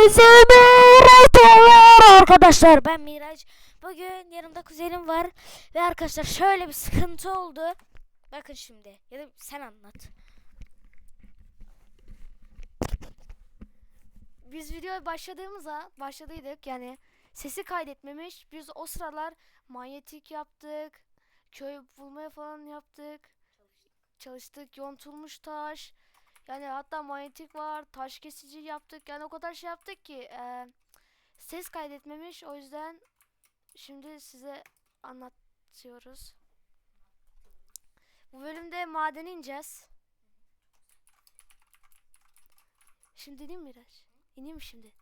Hepinize merhabalar arkadaşlar. Ben Miraç. Bugün yanımda kuzenim var. Ve arkadaşlar şöyle bir sıkıntı oldu. Bakın şimdi. Ya da sen anlat. Biz videoya başladığımızda başladıydık yani sesi kaydetmemiş. Biz o sıralar manyetik yaptık. Köy bulmaya falan yaptık. Çalıştık. Yontulmuş taş. Yani hatta manyetik var, taş kesici yaptık. Yani o kadar şey yaptık ki e, ses kaydetmemiş. O yüzden şimdi size anlatıyoruz. Bu bölümde maden ineceğiz. Şimdi ineyim mi Miraç? İneyim mi şimdi?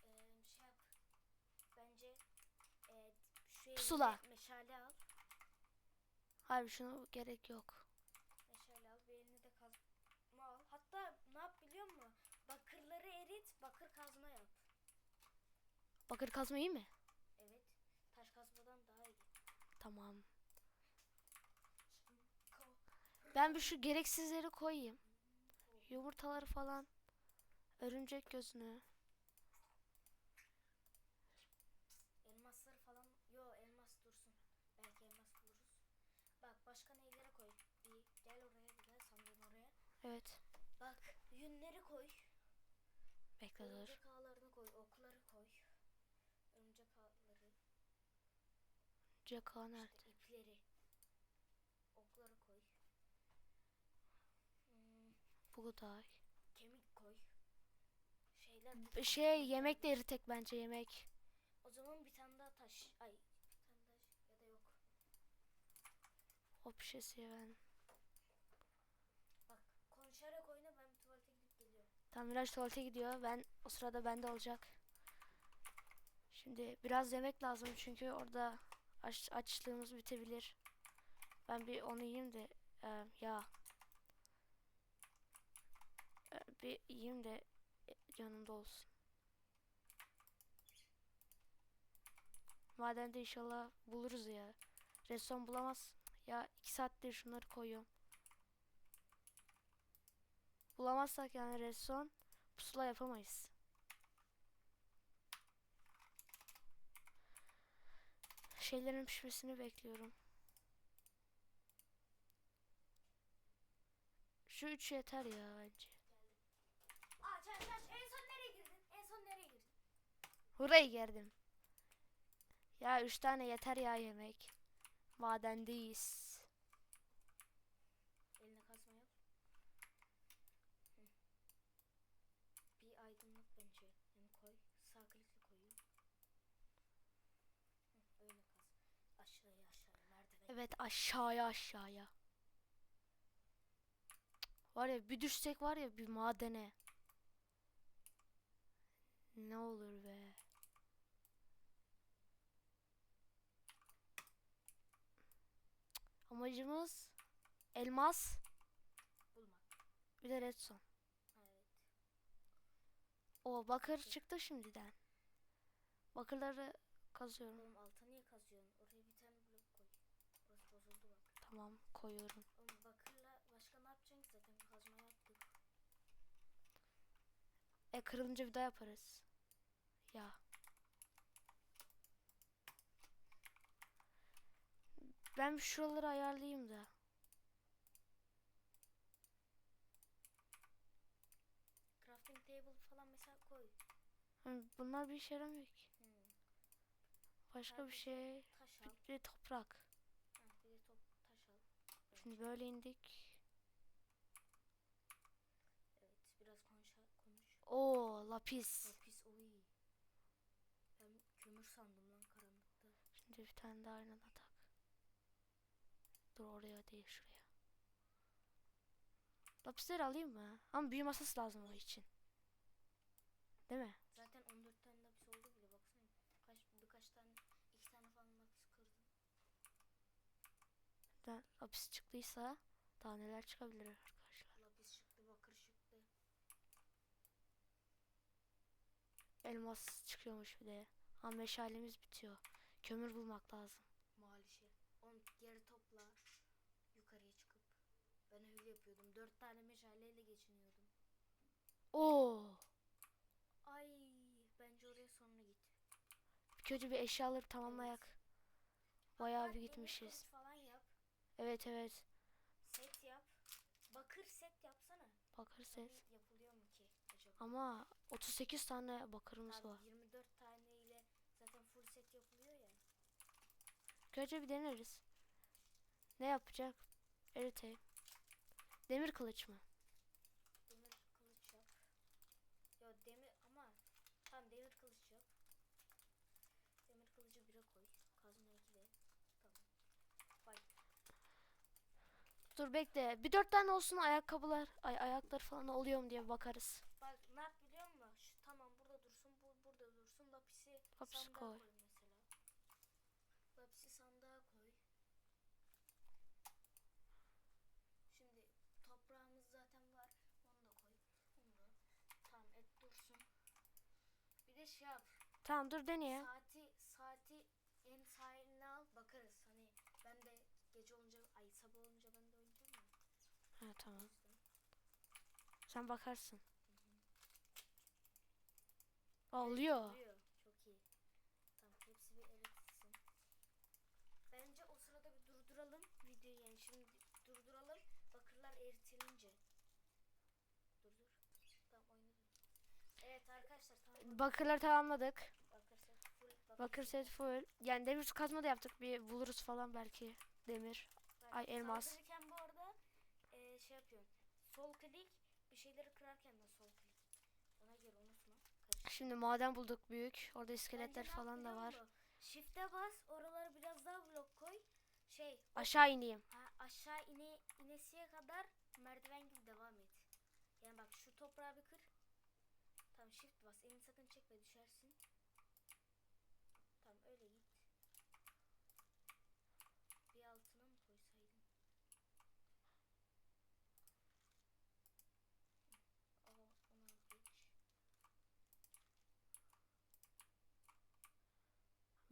şey yap. Bence e, şu Pusula. meşale al. Hayır şunu gerek yok. Meşale al. Bir eline de kazma al. Hatta ne yap biliyor musun? Bakırları erit, bakır kazma yap. Bakır kazma iyi mi? Evet. Taş kazmadan daha iyi. Tamam. Ben bir şu gereksizleri koyayım. Yumurtaları falan. Örümcek gözünü. Elmasları falan. Yo elmas dursun. Belki elmas buluruz. Bak başka neylere koy. Bir gel oraya bir gel sandığın oraya. Evet. Bak yünleri koy. Bekle dur. Örümcek ağlarını koy. Okları koy. Örümcek ağları. Ceka nerede? İşte ipleri. Okları koy. Hmm, Buğday. kemik koy. Şeyler. Şey yemek de eritek bence yemek. O zaman bir tane daha taş. Ay bir tane daha ya da yok. O pişesi ben. Bak konuşarak oyna ben bir tuvalete gidip geliyorum. Tam Miraç tuvalete gidiyor. Ben o sırada bende olacak. Şimdi biraz yemek lazım çünkü orada aç, açlığımız bitebilir. Ben bir onu yiyeyim de e, ya E, bir yiyeyim de yanımda olsun. Madende inşallah buluruz ya. Restoran bulamaz. Ya iki saattir şunları koyuyorum. Bulamazsak yani restoran pusula yapamayız. Şeylerin pişmesini bekliyorum. Şu üç yeter ya bence. Aç aç aç en son nereye girdin? En son nereye girdin? Buraya geldim. Ya üç tane yeter ya yemek. Madendeyiz. Eline kazma yap. Hı. Bir aydınlat bence. Yani koy. Sağ klikle koyayım. Hı, öyle kaz. Aşağıya aşağıya merdiven. Evet aşağıya aşağıya. Var ya bir düşsek var ya bir madene. Ne olur be. Amacımız elmas Bulmak. bir de redstone. Evet. O bakır çıktı şimdiden. Bakırları kazıyorum. Oğlum alta niye kazıyorsun? Oraya bir tane blok koy. Burası bozuldu bak. Tamam koyuyorum. Oğlum bakırla başka ne yapacaksın zaten kazma yaptık. E kırılınca bir daha yaparız. Ya. Ben bir şuraları ayarlayayım da. Crafting table falan mesela koy. Hı, Bunlar bir işe yaramıyor ki. Hı. Başka bir Sadece şey. Taş al. Bir de toprak. Ha, bir de top taş al. Şimdi böyle indik. Evet biraz konuş. konuş. Oo lapis. Lapis oy. Ben kömür sandım lan karanlıkta. Şimdi bir tane daha aynadan tak. Dur oraya değil şuraya. Lapisleri alayım mı? Ama büyü masası lazım o için. Değil mi? Zaten 14 tane lapis oldu bile baksana. Kaç birkaç tane iki tane falan lapis kırdım. Ben lapis çıktıysa daha neler çıkabilir arkadaşlar. Lapis çıktı, bakır çıktı. Elmas çıkıyormuş bir de. Ama meşalemiz bitiyor. Kömür bulmak lazım. Malişe. Onu geri topla. Yukarıya çıkıp. Ben öyle yapıyordum. Dört tane meşaleyle geçiniyordum. Oo! Ay kötü bir eşyaları tamamlayak. Bayağı Hatta bir gitmişiz. Evet evet. Set yap. Bakır set yapsana. Bakarız. Hani yapılıyor mu ki acaba? Ama 38 tane bakırımız Abi var. 24 tane ile zaten full set yapılıyor ya. Önce bir deneriz. Ne yapacak? Erite. Demir kılıç mı? Demir kılıç yap. Yo demir ama tamam demir kılıç yap. Demir kılıcı 1'e koy. Kazma 2'de. Tamam. Bak Dur bekle. Bir dört tane olsun ayakkabılar, ay ayakları falan oluyor mu diye bakarız. bak yap biliyor musun? Şu tamam burada dursun, bu burada dursun. Lapisi Lapis sandığa koy. koy. mesela. Lapisi sandığa koy. Şimdi toprağımız zaten var. Onu da koy. Onu da. Tamam et dursun. Bir de şey yap. Tamam dur deneye. Saati saati en sahiline al bakarız. Hani ben de gece olunca ay sabah olunca ben de oynayacağım ya. Ha tamam. Sen bakarsın. Oluyor. Çok iyi. Tamam hepsi bir eritsin. Bence o sırada bir durduralım videoyu yani şimdi durduralım. Bakırlar eritilince. Durdur. Tamam oynadım. Evet arkadaşlar tamam. Bakırları tamamladık. Bakır set full. Bakır set full. Yani demir kazma da yaptık. Bir buluruz falan belki. Demir. Bak, Ay, elmas. Saldırırken bu arada eee, şey yapıyorsun. Sol klik bir şeyleri kırarken de sol klik. Ona göre unutma. Karışık. Şimdi maden bulduk büyük. Orada iskeletler falan da var. Shift'e bas, oralara biraz daha blok koy. Şey, Aşağı ineyim. ha, aşağı ine inesiye kadar merdiven gibi devam et. Yani bak şu toprağı bir kır. Tamam shift bas. Elini sakın çekme düşersin. Tamam öyle git. Bir altına mı koysaydın? Hı. Aa, onu al geç.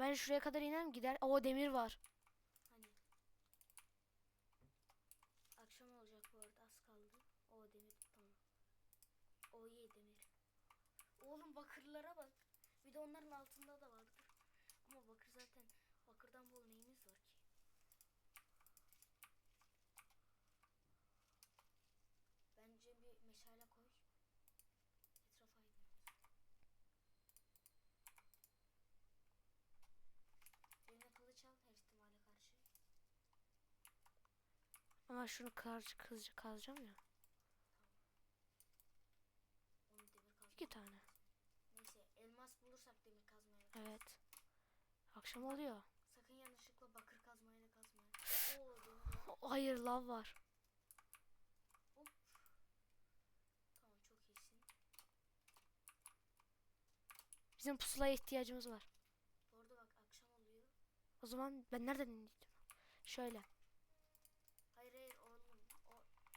Ben şuraya kadar inem gider. O demir var. Hani akşam olacak bu arada az kaldı. O demir tamam. O iyi demir. Oğlum bakırlara bak. Bir de onların altında da vardır. Ama bakır zaten bakırdan bol neyimiz var ki? Bence bir meşale koy. Etrafa aydınlat. Eline kılıç al her ihtimale karşı. Ama şunu kaz, kaz, kazacağım ya. Onu demir kazma. İki tane. Neyse elmas bulursak demir kazmaya. Evet. Akşam oluyor. Sakın yanlışlıkla bakır kazmayla kazma. Oo demir. Hayır lav var. Hop. Tamam çok iyisin. Bizim pusulaya ihtiyacımız var. Bu arada bak akşam oluyor. O zaman ben nereden ineceğim? Şöyle.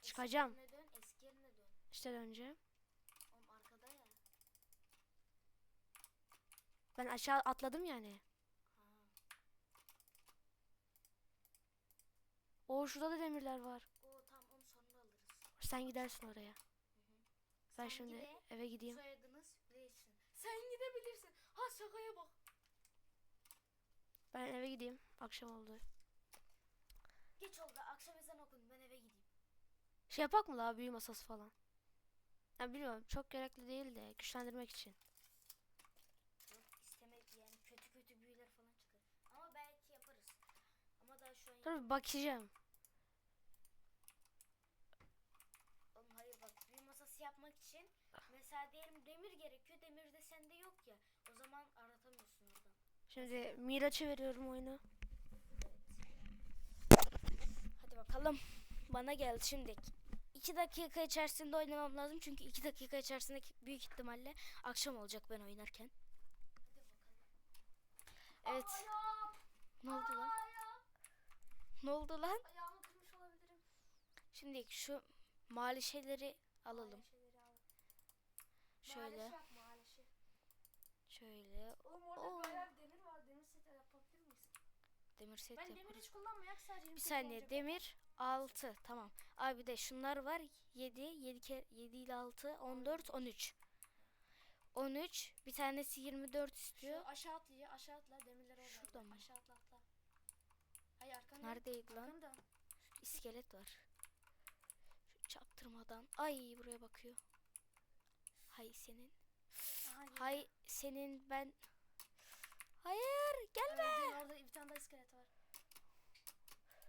Eski Çıkacağım. yerine dön eski yerine dön. İşte önce. Oğlum arkada ya. Ben aşağı atladım yani. Ha. O şurada da demirler var. O tamam onu sonra alırız. Sen gidersin oraya. Hı hı. Ben Sen şimdi gide, eve gideyim. Bilirsin. Sen gidebilirsin. Ha şakaya bak. Ben eve gideyim. Akşam oldu. Geç oldu akşam ezan okun ben eve gideyim. Şey yapak mı la büyü masası falan? Ya bilmiyorum çok gerekli değil de güçlendirmek için. Yok istemek yani kötü kötü büyüler falan çıkar. Ama belki yaparız. Ama daha şu an bir bakacağım. Oğlum hayır bak büyü masası yapmak için mesela diyelim demir gerekiyor. Demir de sende yok ya. O zaman aratamıyorsun oradan. Şimdi Miraç'ı veriyorum oyunu. Hadi bakalım. Bana gel şimdi. 2 dakika içerisinde oynamam lazım. Çünkü 2 dakika içerisinde büyük ihtimalle akşam olacak ben oynarken. Evet. Ne oldu lan? Ne oldu lan? Ayağımı kırmış olabilirim. Şimdi şu mali şeyleri alalım. Şöyle. Şöyle. Oğlum Oo. orada bayağı bir demir var. Demir seti yapabilir miyiz? Demir set Ben demir yaparız. hiç kullanmayak sadece Bir saniye demir 6 tamam. Abi de şunlar var 7 7 kere 7 ile 6 14 13. 13. Bir tanesi 24 istiyor. Şu aşağı atla ya aşağı atla demirler orada. Şurada mı? Aşağı atla atla. Hayır arkanda. Neredeydi lan? Arkanda. İskelet var. Şu çaktırmadan. Ay buraya bakıyor. Hay senin. Aha. Hay senin ben. Hayır gelme. Öldün, orada bir tane daha iskelet var.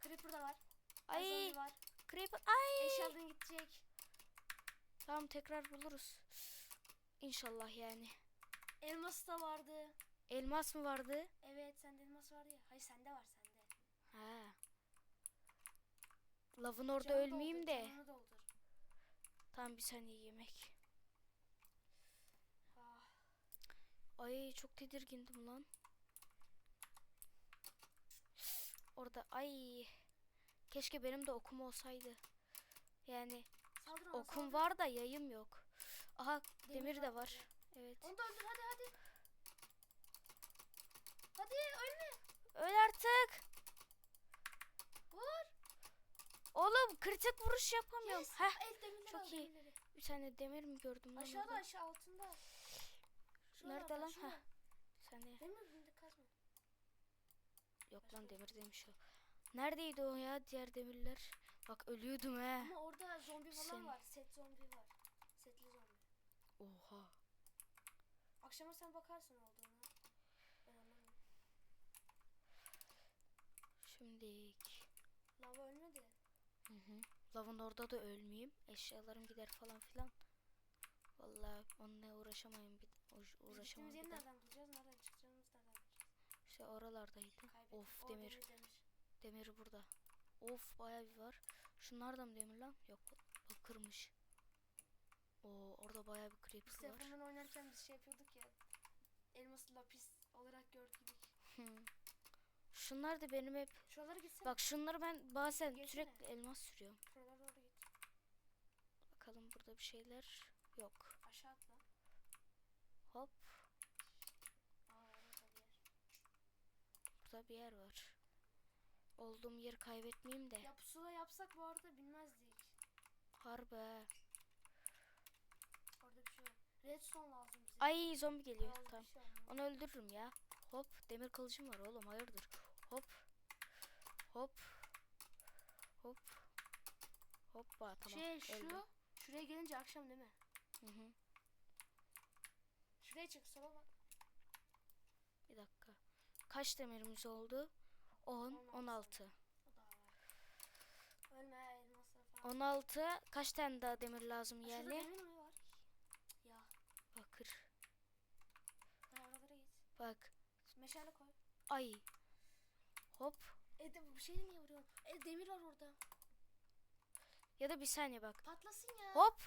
Creeper da var. Ay var. creeper. Ay. Eşyaların gidecek. Tamam tekrar buluruz. İnşallah yani. Elmas da vardı. Elmas mı vardı? Evet sende elmas vardı ya. Hayır sende var sende. Ha. Lavın orada Canını ölmeyeyim doldur, de. canını doldur. Tam bir saniye yemek. Ah, Ay çok tedirgindim lan. Orada ay. Keşke benim de okum olsaydı. Yani saldır ona okum saldır. var da yayım yok. Aha Demir demir de var. Evet. Onu da öldür hadi hadi. Hadi ölme. Öl artık. Vur. Oğlum kritik vuruş yapamıyorum. Yes. Heh. El çok al, iyi. demirleri. Bir tane demir mi gördüm lan Aşağıda orada? aşağı altında. Nerede Şuralarda, lan? şurada. Heh. Bir saniye. Demir bindi kazma. Yok Başka lan demir demiş o. Neredeydi o ya diğer demirler? Bak ölüyordum he. Ama orada zombi falan Sen- var. Set zombi var. Setli zombi. Oha. Akşama sen bakarsın olduğunu. Ben anlamıyorum. Şimdilik. Lava ölmedi. Hı hı. Lavın orada da ölmeyeyim. Eşyalarım gider falan filan. Vallahi onunla uğraşamayın bir uğraş- Biz nereden bulacağız? Nereden çıkacağımız nereden bulacağız? İşte oralardaydı. Kaybettik. Of demir. demir demir. Demir burada. Of bayağı bir var. Şunlar da mı demir lan? Yok bakırmış. Oo orada bayağı bir Biz creeper var. telefondan oynarken biz şey yapıyorduk ya. Elması lapis olarak gördük. Hı. Şunlar da benim hep Şuralara gitsene. Bak şunları ben bazen Geçsene. sürekli elmas sürüyorum. Şuralara doğru git. Bakalım burada bir şeyler yok. Aşağı atla. Hop Aa orada bir yer. burada bir yer var. Olduğum yeri kaybetmeyeyim de. Ya pusula yapsak bu arada bilmezdik. Harbi. Orada bir şey var. Redstone lazım bize. Ay zombi geliyor. Bir Tamam. şey. Onu öldürürüm ya. Hop demir kılıcım var oğlum hayırdır. Hop. Hop. Hop. Hoppa tamam. şey şu. öldüm. Şuraya gelince akşam değil mi? Hı hı. Şuraya çık sola bak. Bir dakika. Kaç demirimiz oldu? 10, 16. 16. O da var. Ölme elmaslar falan. 16. Kaç tane daha demir lazım yani? demir mi var? Ya. Bakır. Bak. Meşale koy. Ay. Hop. E de bu şeyle niye vuruyorsun? E demir var orada. Ya da bir saniye bak. Patlasın ya. Hop.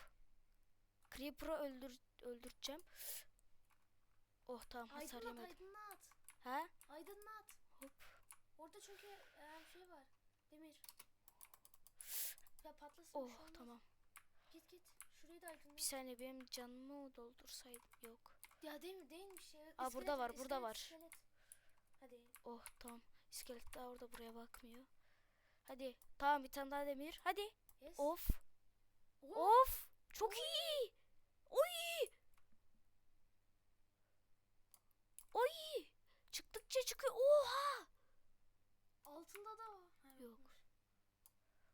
Creeper'ı öldür öldüreceğim. Oh tamam hasar yemedim. aydınlat. Ha? Aydınlat. Hop. Orada çünkü e, şey var. Demir. Ya patlasın. Oh şey olmaz. tamam. Git git. Şurayı da aydınlat. Bir saniye benim canımı mı doldursaydım? Yok. Ya demir değilmiş ya. Aa, burada var, burada iskelet, var. iskelet. Hadi. Oh tamam. İskelet daha orada buraya bakmıyor. Hadi. Tamam bir tane daha demir. Hadi. Yes. Of. Oha, Of. Çok iyi. Oy. Oy. Çıktıkça çıkıyor. Oha. Altında da var. Ha, Yok.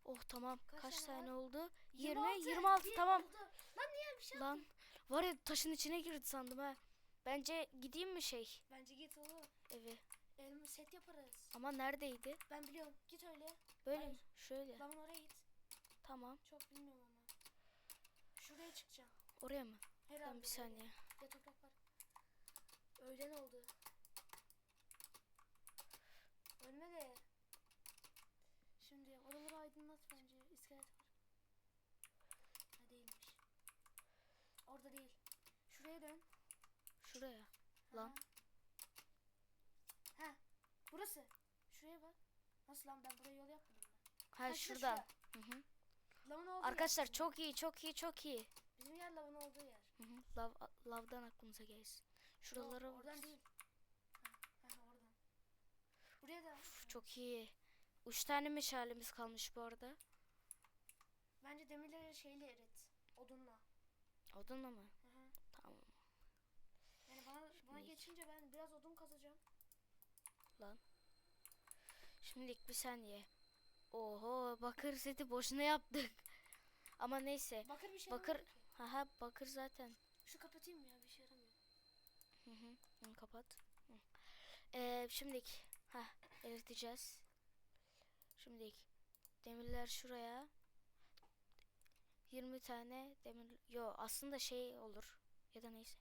Oh tamam. Kaç Kaç, tane tane var? oldu? 20, 26, Bir tamam. oldu. Lan niye bir şey Lan var ya taşın içine girdi sandım ha. Bence gideyim mi şey Bence git oğlum. eve? Elma set yaparız. Ama neredeydi? Ben biliyorum. Git öyle. Böyle Hayır. mi? Şöyle. Lan oraya git. Tamam. Çok bilmiyorum ama. Şuraya çıkacağım. Oraya mı? Herhalde. Tamam bir saniye. Ya toprak var. Öğlen oldu. Ölme de. Şimdi oraları aydınlat bence. İskelet var. Ha değilmiş. Orada değil. Şuraya dön. Şuraya. Lan. Ha. Ha. Burası. Şuraya bak. Nasıl lan ben buraya yol yapmadım mı? Ha Ha, şurada. şura. Hı hı. Lavın olduğu Arkadaşlar yer. çok iyi çok iyi çok iyi. Bizim yer lavın olduğu yer. Hı hı. Lav, lavdan aklımıza gelsin. Şuralara Yok, oradan değil. Ha, ha, oradan. Buraya da. Uf, çok iyi. Üç tane meşalemiz kalmış bu arada. Bence demirleri şeyle erit. Odunla. Odunla mı? Hı hı. Tamam. Ona Şimdi, geçince ben biraz odun kazacağım. şimdilik bir saniye. Oho bakır seti boşuna yaptık. Ama neyse. Bakır bir şey Bakır yaramıyor ki. haha bakır zaten. Şu kapatayım mı ya bir şey yaramıyor. Hı hı. Hı, kapat. Hı. Ee, şimdilik ha eriteceğiz. Şimdilik demirler şuraya. 20 tane demir yo aslında şey olur ya da neyse.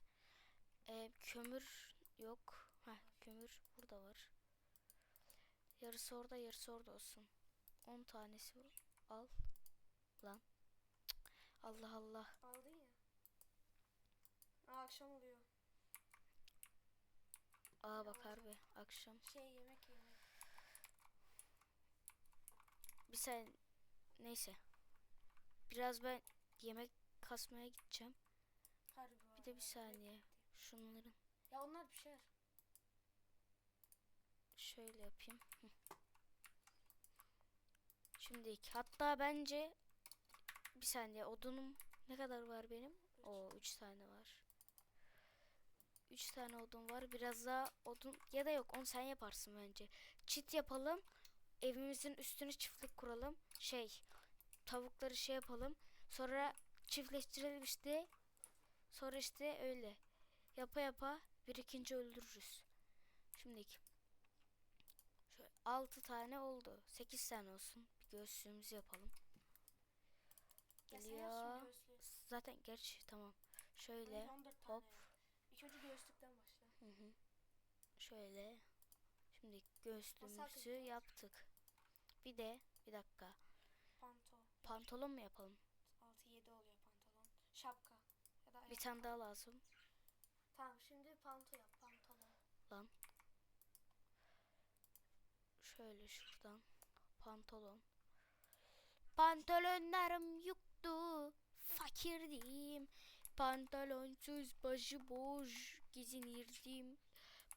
Ee, kömür yok. Ha kömür burada var. Yarısı orada yarısı orada olsun. 10 tanesi al. Lan. Cık. Allah Allah. Aldın ya. Aa, akşam oluyor. Aa bak harbi akşam. Şey yemek yemek. Bir sen neyse. Biraz ben yemek kasmaya gideceğim. Harbi Bir de bir saniye. Şunların Ya onlar pişer. şöyle yapayım. Şimdi hatta bence bir saniye odunum ne kadar var benim? Üç. O 3 tane var. 3 tane odun var. Biraz daha odun ya da yok onu sen yaparsın bence. Çit yapalım. Evimizin üstüne çiftlik kuralım. Şey tavukları şey yapalım. Sonra çiftleştirelim işte. Sonra işte öyle. Yapa yapa birikince öldürürüz. Şimdiki. Şöyle 6 tane oldu. 8 tane olsun. Bir göğsümüzü yapalım. Geliyor. Zaten gerçi tamam. Şöyle Benim 14 tane hop. İlk önce göğüslükten başla. Hı hı. Şöyle. Şimdi kızım? yaptık. Bir de bir dakika. Panto. Pantolon mu yapalım? 6-7 oluyor pantolon. Şapka. Ya da Bir tane daha lazım. Tamam şimdi panto yap pantolon. Şöyle şuradan. Pantolon. Pantolonlarım yoktu. Fakirdim. Pantolonsuz başıboş gezinirdim.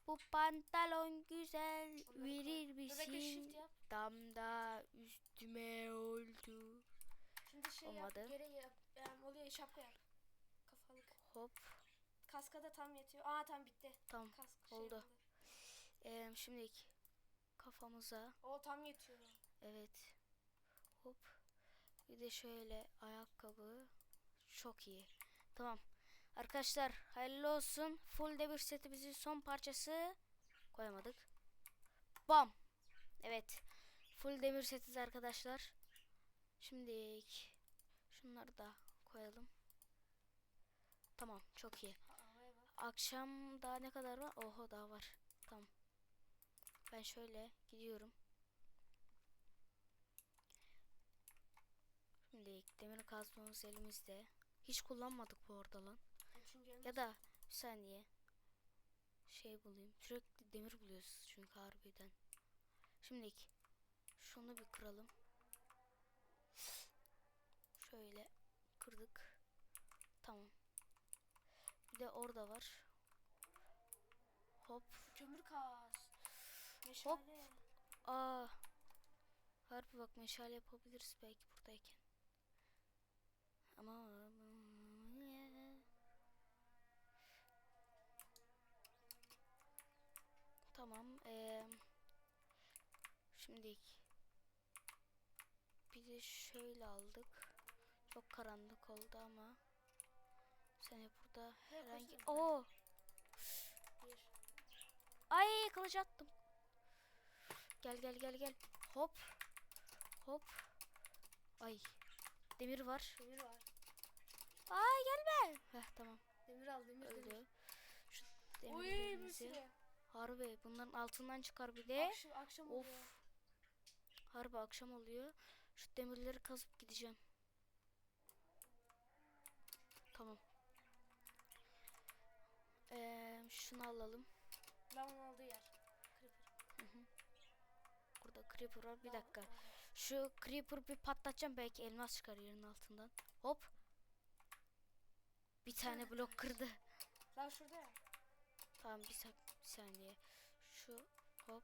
Bu pantolon güzel koy. verir Dur bekle shift misin? yap. Tam da üstüme şey Olmadı. yap. Geri yap. Yani oluyor şapka yap. Kafalık. Hop. Kaska da tam yetiyor. Aa tam bitti. Tamam. Kask şey Oldu. oldu. Ee, şimdi kafamıza O tam yetiyor. evet. Hop. Bir de şöyle ayakkabı. Çok iyi. Tamam. Arkadaşlar hayırlı olsun. Full devir setimizin son parçası koyamadık. Bam. Evet. Full demir setiz arkadaşlar. Şimdi şunları da koyalım. Tamam çok iyi. Akşam daha ne kadar var? Oho daha var. Tamam. Ben şöyle gidiyorum. Şimdi demir kazmamız elimizde. Hiç kullanmadık bu arada lan. Ya da bir saniye. Şey bulayım. Sürekli demir buluyoruz çünkü harbiden. Şimdi şunu bir kıralım. Şöyle kırdık. Tamam. Bir de orada var. Hop. Kömür kas. Meşale. Aa. Harbi bak meşale yapabiliriz belki buradayken. Ama Tamam. eee şimdi bir de şöyle aldık. Çok karanlık oldu ama seni burada herhangi. Oo! Bir. Ay kılıç attım. Gel gel gel gel. Hop. Hop. Ay. Demir var. Demir var. Ay gelme. Heh tamam. Demir al demir Öldü. demir. Şu Oy demirlerimizi. sürü. Harbi bunların altından çıkar bir de. Akşam, akşam Of. oluyor. Harbi akşam oluyor. Şu demirleri kazıp gideceğim. Tamam. Ee, şunu alalım. Lavın olduğu yer. Creeper. Burada creeper var. Bir dakika. Şu creeper bir patlatacağım belki elmas çıkar yerin altından. Hop. Bir tane blok kırdı. Lav şurada ya. Tamam bir, sak- bir saniye. Şu hop.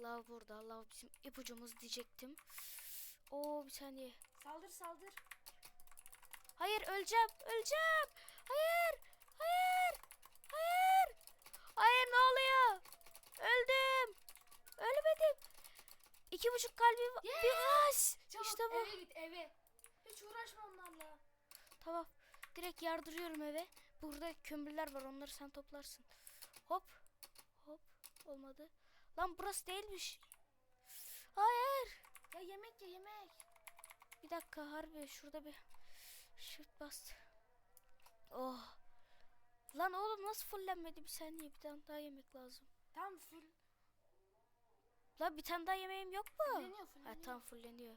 Lav burada. Lav bizim ipucumuz diyecektim. Oo bir saniye. Saldır saldır. Hayır öleceğim. Öleceğim. Hayır. Hayır. Hayır. Hayır ne oluyor? Öldüm. Ölmedim. İki buçuk kalbim var. Yeah. Biraz. Çabuk işte bu. eve git eve. Hiç uğraşma onlarla. Tamam. Direkt yardırıyorum eve. Burada kömürler var onları sen toplarsın. Hop. Hop. Olmadı. Lan burası değilmiş. Hayır. Ya yemek ye yemek. Bir dakika harbi şurada bir shift bastı. Oh. Lan oğlum nasıl fullenmedi bir saniye bir tane daha yemek lazım. Tam full. Lan bir tane daha yemeğim yok mu? Fulleniyor Ha fulleniyor. tam fulleniyor.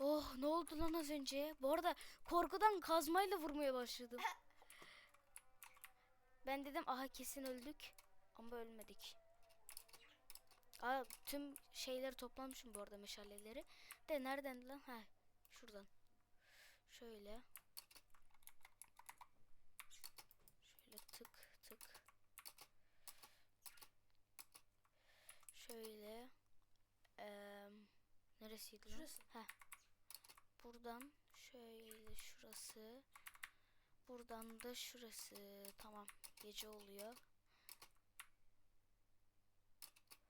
Oh ne oldu lan az önce? Bu arada korkudan kazmayla vurmaya başladım. ben dedim aha kesin öldük. Ama ölmedik. Aa, tüm şeyleri toplamışım bu arada meşaleleri. De nereden lan? Ha şuradan. Şöyle. Şöyle tık tık. Şöyle. Eee neresiydi lan? Şurası. Heh. Buradan şöyle şurası. Buradan da şurası. Tamam. Gece oluyor.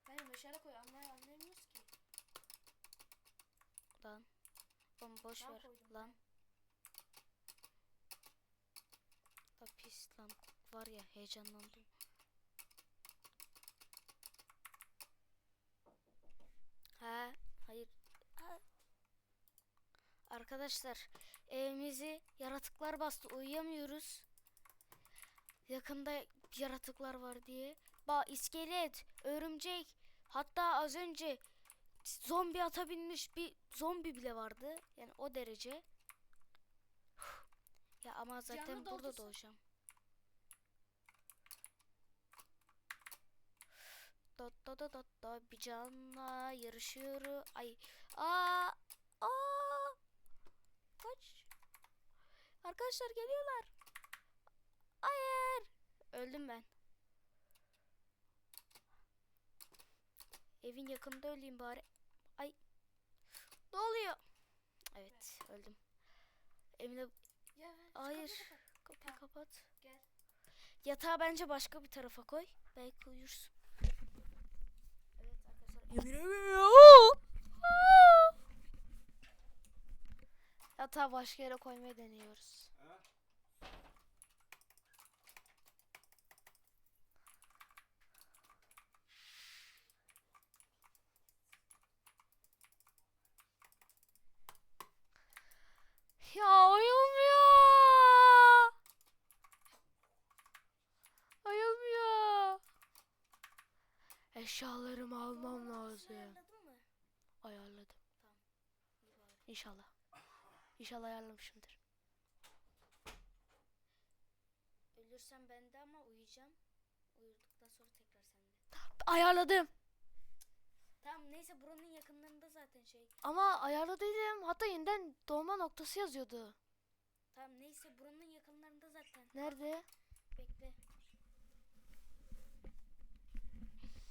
Ben meşale koy anlay anlayamıyoruz ki. Lan. Oğlum boş Ben ver. koydum. Lan. Lan. Var ya heyecanlandım. Ha, hayır. Ha. Arkadaşlar, evimizi yaratıklar bastı. Uyuyamıyoruz. Yakında yaratıklar var diye. Ba iskelet, örümcek, hatta az önce zombi ata binmiş bir zombi bile vardı. Yani o derece. Ya ama zaten Canlı burada doğacağım. Da da da da da bir canla yarışıyor. Ay. Aa! Aa! Kaç. Arkadaşlar geliyorlar. Hayır. Öldüm ben. Evin yakında öleyim bari. Ay. Ne oluyor? Evet, öldüm. Emine Ya Hayır. kapıyı kapat. kapıyı kapat. Gel. Yatağı bence başka bir tarafa koy. Belki uyursun. Yatağı başka yere koymayı deniyoruz. Eşyalarımı almam lazım. Ayarladın mı? Ayarladım. Tamam. İnşallah. İnşallah ayarlamışımdır. Ölürsem ben de ama uyuyacağım. Uyuduktan sonra tekrar sende. Ayarladım. Tamam neyse buranın yakınlarında zaten şey. Ama ayarladıydım. Hatta yeniden doğma noktası yazıyordu. Tamam neyse buranın yakınlarında zaten. Nerede? Bekle.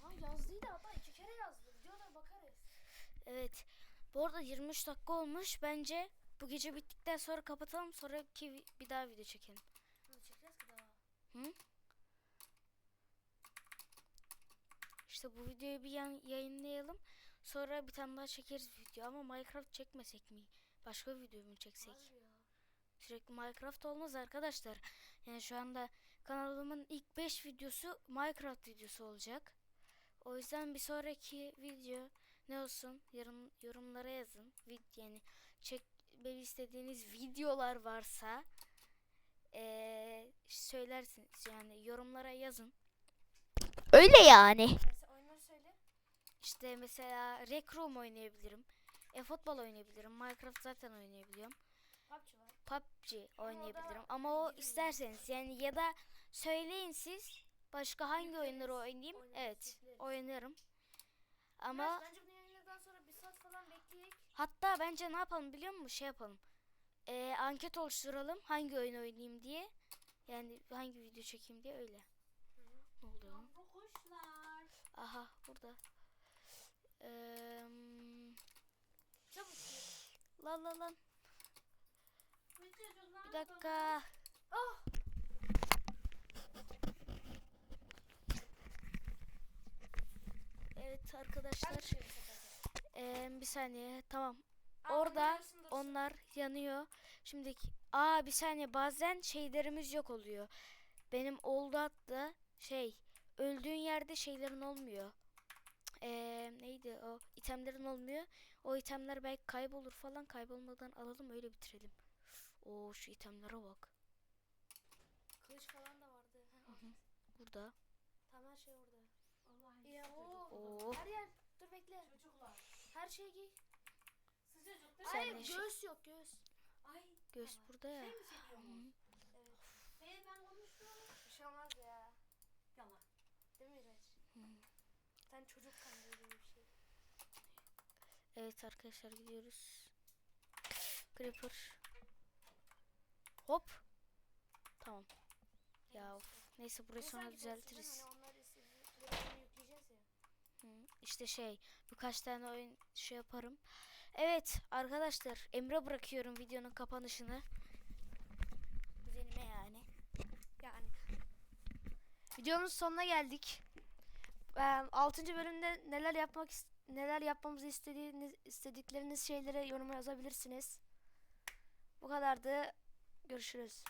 Ha yazdıydı hatta iki kere yazdı. Videoda bakarız. Evet. Bu arada 23 dakika olmuş. Bence bu gece bittikten sonra kapatalım. Sonraki bir daha video çekelim. Bunu çekeceğiz ki daha. Hı? İşte bu videoyu bir yayınlayalım. Sonra bir tane daha çekeriz video. Ama Minecraft çekmesek mi? Başka bir video mu çeksek? Hayır ya. Sürekli Minecraft olmaz arkadaşlar. Yani şu anda kanalımın ilk 5 videosu Minecraft videosu olacak. O yüzden bir sonraki video ne olsun yorum, yorumlara yazın. Vid yani çekmemi istediğiniz videolar varsa eee söylersiniz yani yorumlara yazın. Öyle yani. İşte mesela Rec Room oynayabilirim. E-futbol oynayabilirim. Minecraft zaten oynayabiliyorum. PUBG var. PUBG oynayabilirim ama o isterseniz yani ya da söyleyin siz başka hangi oyunları oynayayım? Evet. Oynarım. Ama Ama bence bunu yayınladıktan sonra bir saat falan bekleyek. hatta bence ne yapalım biliyor musun? Şey yapalım. Ee, anket oluşturalım hangi oyun oynayayım diye. Yani hangi video çekeyim diye öyle. Ne oluyor lan? Bu kuşlar. Aha burada. Eee Çabuk. lan lan lan. Bir Bir dakika. Ah. Evet arkadaşlar. Eee, bir saniye. Tamam. Aa, Orada. Onlar yanıyor. Şimdi aa bir saniye bazen şeylerimiz yok oluyor. Benim oldu hatta şey öldüğün yerde şeylerin olmuyor. Eee neydi o itemlerin olmuyor. O itemler belki kaybolur falan kaybolmadan alalım öyle bitirelim. Oo şu itemlere bak. Kılıç falan da vardı. Burada. Tam her şey orada. Oo. Her yer. Dur bekle. Çocuklar. Her şeyi giy. Sıcacık Sen Hayır de şey- göğüs yok göğüs. Ay. Göz tamam. burada ya. Şey mi seviyorsun? Evet. Hey ben konuştum. Bir şey olmaz ya. Yalan. Değil mi İraç? Hı. Sen çocukken böyle bir şey. Evet arkadaşlar gidiyoruz. Creeper. Hop. Tamam. Ya of. Neyse burayı Neyse, sonra değil mi? düzeltiriz. Hani onları istediğimiz programı yükleyeceğiz ya. Hı, İşte şey birkaç tane oyun şey yaparım. Evet arkadaşlar Emre bırakıyorum videonun kapanışını. Kuzenime yani. Yani. Videomuz sonuna geldik. 6. bölümde neler yapmak neler yapmamızı istediğiniz istedikleriniz şeylere yoruma yazabilirsiniz. Bu kadardı. Görüşürüz.